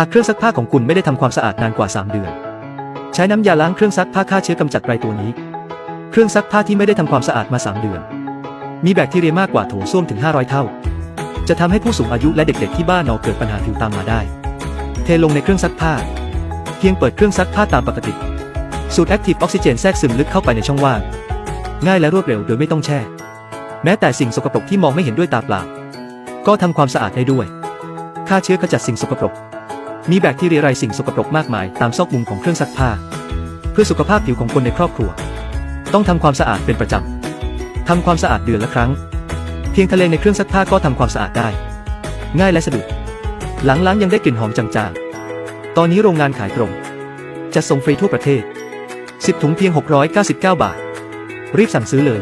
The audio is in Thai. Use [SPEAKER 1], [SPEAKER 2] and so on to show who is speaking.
[SPEAKER 1] หากเครื่องซักผ้าของคุณไม่ได้ทำความสะอาดนานกว่า 3 เดือน ใช้น้ำยาล้างเครื่องซักผ้าฆ่าเชื้อกำจัดไรตัวนี้ เครื่องซักผ้าที่ไม่ได้ทำความสะอาดมา 3 เดือน มีแบคทีเรียมากกว่าโถส้วมถึง 500 เท่า จะทำให้ผู้สูงอายุและเด็กๆที่บ้านนอนเกิดปัญหาผิวตามมาได้ เทลงในเครื่องซักผ้า เพียงเปิดเครื่องซักผ้าตามปกติ สูดแอคทีฟออกซิเจนแทรกซึมลึกเข้าไปในช่องว่าง ง่ายและรวดเร็วโดยไม่ต้องแช่ แม้แต่สิ่งสกปรกที่มองไม่เห็นด้วยตาเปล่า ก็ทำความสะอาดได้ด้วยฆ่าเชื้อขจัดสิ่งสกปรก มีแบคทีเรียไรสิ่งสกปรกมากมายตามซอกมุมของเครื่องซักผ้า เพื่อสุขภาพผิวของคนในครอบครัว ต้องทำความสะอาดเป็นประจำทำความสะอาดเดือนละครั้ง เพียงทะเลในเครื่องซักผ้าก็ทำความสะอาดได้ ง่ายและสะดวกหลังล้างยังได้กลิ่นหอมจางๆ ตอนนี้โรงงานขายตรง จะส่งฟรีทั่วประเทศ 10 ถุงเพียง 699 บาท รีบสั่งซื้อเลย